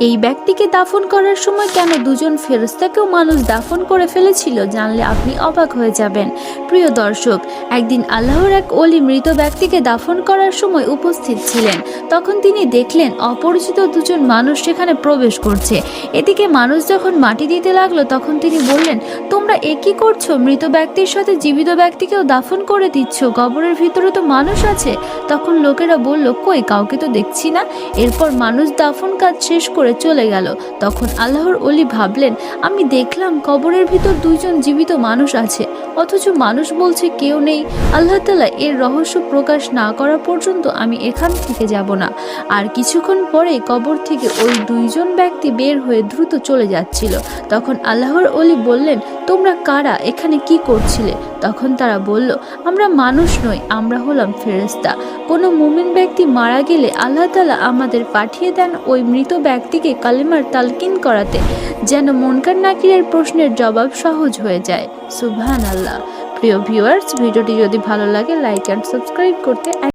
এই ব্যক্তিকে দাফন করার সময় কেন দুজন ফেরস্তাকেও মানুষ দাফন করে ফেলেছিল জানলে আপনি অবাক হয়ে যাবেন। প্রিয় দর্শক, একদিন আল্লাহর এক অলি মৃত ব্যক্তিকে দাফন করার সময় উপস্থিত ছিলেন। তখন তিনি দেখলেন অপরিচিত দুজন মানুষ সেখানে প্রবেশ করছে। এদিকে মানুষ যখন মাটি দিতে লাগল, তখন তিনি বললেন, তোমরা এ কি করছ? মৃত ব্যক্তির সাথে জীবিত ব্যক্তিকেও দাফন করে দিচ্ছ? কবরের ভিতরে তো মানুষ আছে। তখন লোকেরা বলল, কই, কাউকে তো দেখছি না। এরপর মানুষ দাফন কাজ শেষ করে চলে গেল। তখন আল্লাহর অলি ভাবলেন, আমি দেখলাম কবরের ভিতর দুইজন জীবিত মানুষ আছে। অথচ মানুষ বলছে কেউ নেই। আল্লাহ তালা এর রহস্য প্রকাশ না করা পর্যন্ত আমি এখান থেকে যাব না। আর কিছুক্ষণ পরে কবর থেকে ওই দুইজন ব্যক্তি বের হয়ে দ্রুত চলে যাচ্ছিল। তখন আল্লাহর অলি বললেন, তোমরা কারা? এখানে কি করছিলে? তখন তারা বলল, আমরা মানুষ নই, আমরা হলাম ফেরেস্তা কোনো মুমিন ব্যক্তি মারা গেলে আল্লাহ তালা আমাদের পাঠিয়ে দেন ওই মৃত ব্যক্তিকে কালেমার তালকিন করাতে, যেন মনকার নাকিরের প্রশ্নের জবাব সহজ হয়ে যায়। সুবহান আল্লাহ প্রিয় ভিউয়ার্স ভিডিওটি যদি ভালো লাগে লাইক অ্যান্ড সাবস্ক্রাইব করতে